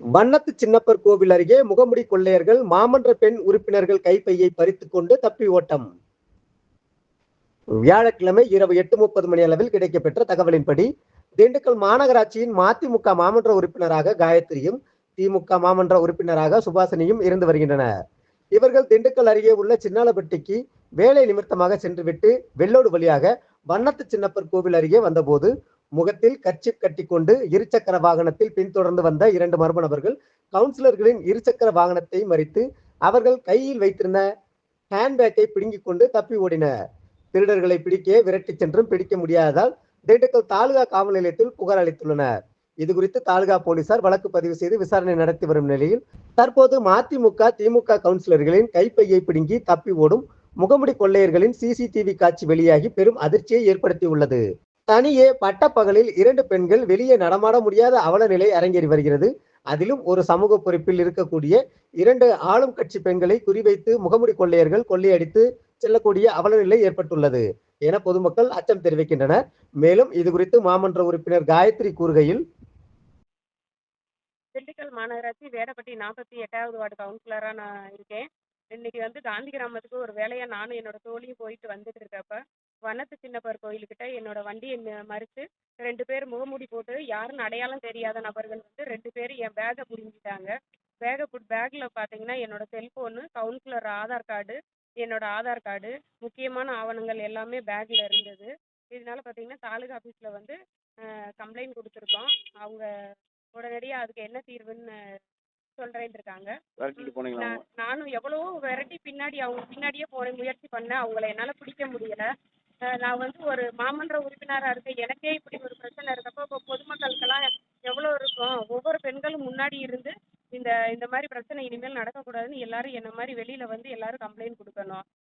வண்ணத்து சின்னப்பர் கோவில் அருகே முகமுடி கொள்ளையர்கள் மாமன்ற பெண் உறுப்பினர்கள் கைப்பையை பறித்துக்கொண்டு தப்பி ஓட்டம். வியாழக்கிழமை இரவு எட்டு முப்பது மணி அளவில் கிடைக்கப்பெற்ற தகவலின்படி திண்டுக்கல் மாநகராட்சியின் மதிமுக மாமன்ற உறுப்பினராக காயத்ரியும் திமுக மாமன்ற உறுப்பினராக சுபாசனியும் இருந்து வருகின்றனர். இவர்கள் திண்டுக்கல் அருகே உள்ள சின்னாலப்பட்டிக்கு வேலை நிமித்தமாக சென்றுவிட்டு வெள்ளோடு வழியாக வண்ணத்து சின்னப்பர் கோவில் அருகே வந்தபோது முகத்தில் கர்ச்சிப் கட்டிக்கொண்டு இருசக்கர வாகனத்தில் பின்தொடர்ந்து வந்த இரண்டு மர்ம நபர்கள் கவுன்சிலர்களின் இருசக்கர வாகனத்தை மறித்து அவர்கள் கையில் வைத்திருந்த ஹேண்ட்பேக்கை பிடுங்கிக் கொண்டு தப்பி ஓடினர். திருடர்களை பிடிக்க விரட்டிச் சென்றும் பிடிக்க முடியாததால் திண்டுக்கல் தாலுகா காவல் நிலையத்தில் புகார் அளித்துள்ளனர். இது குறித்து தாலுகா போலீசார் வழக்கு பதிவு செய்து விசாரணை நடத்தி வரும் நிலையில் தற்போது மதிமுக திமுக கவுன்சிலர்களின் கைப்பையை பிடுங்கி தப்பி ஓடும் முகமுடி கொள்ளையர்களின் சிசிடிவி காட்சி வெளியாகி பெரும் அதிர்ச்சியை ஏற்படுத்தியுள்ளது. தனியே பட்டப்பகலில் இரண்டு பெண்கள் வெளியே நடமாட முடியாத அவல நிலை அரங்கேறி வருகிறது. அதிலும் ஒரு சமூக பொறுப்பில் இருக்கக்கூடிய இரண்டு ஆளும் கட்சி பெண்களை குறிவைத்து முகமுடி கொள்ளையர்கள் கொள்ளையடித்து செல்லக்கூடிய அவல நிலை ஏற்பட்டுள்ளது என பொதுமக்கள் அச்சம் தெரிவிக்கின்றனர். மேலும் இது குறித்து மாமன்ற உறுப்பினர் காயத்ரி கூறுகையில் திண்டுக்கல் மாநகராட்சி வேடப்பட்டி நாற்பத்தி எட்டாவது வார்டு கவுன்சிலராக நான் இருக்கேன். இன்னைக்கு வந்து காந்தி கிராமத்துக்கு ஒரு வேலையாக நானும் என்னோட தோழியும் போயிட்டு வந்துட்டு இருக்கப்ப வனத்து சின்னப்பர் கோயிலுக்கிட்ட என்னோட வண்டியை மறித்து ரெண்டு பேர் முகமூடி போட்டு யாருன்னு அடையாளம் தெரியாத நபர்கள் வந்து ரெண்டு பேர் என் பேக்கை பிடுங்கிட்டாங்க பேக்கை பேக்கில் பார்த்தீங்கன்னா என்னோட செல்ஃபோனு கவுன்சிலர் ஆதார் கார்டு என்னோட ஆதார் கார்டு முக்கியமான ஆவணங்கள் எல்லாமே பேக்கில் இருந்தது. இதனால பார்த்தீங்கன்னா தாலுகா ஆஃபீஸில் வந்து கம்ப்ளைண்ட் கொடுத்துருக்கோம். அவங்க உடனடியாக அதுக்கு என்ன தீர்வுன்னு சொல்கிறேன் இருக்காங்க நானும் எவ்வளவோ விரட்டி பின்னாடி அவங்க பின்னாடியே போன முயற்சி பண்ணேன். அவங்கள என்னால் பிடிக்க முடியல. நான் வந்து ஒரு மாமன்ற உறுப்பினராக இருக்கேன். எனக்கே இப்படி ஒரு பிரச்சனை இருக்கப்போ இப்போ பொதுமக்களுக்கெல்லாம் எவ்வளோ இருக்கும்? ஒவ்வொரு பெண்களும் முன்னாடி இருந்து இந்த இந்த மாதிரி பிரச்சனை இனிமேல் நடக்கக்கூடாதுன்னு எல்லாரும் என்ன மாதிரி வெளியில் வந்து எல்லாரும் கம்ப்ளைண்ட் கொடுக்கணும்.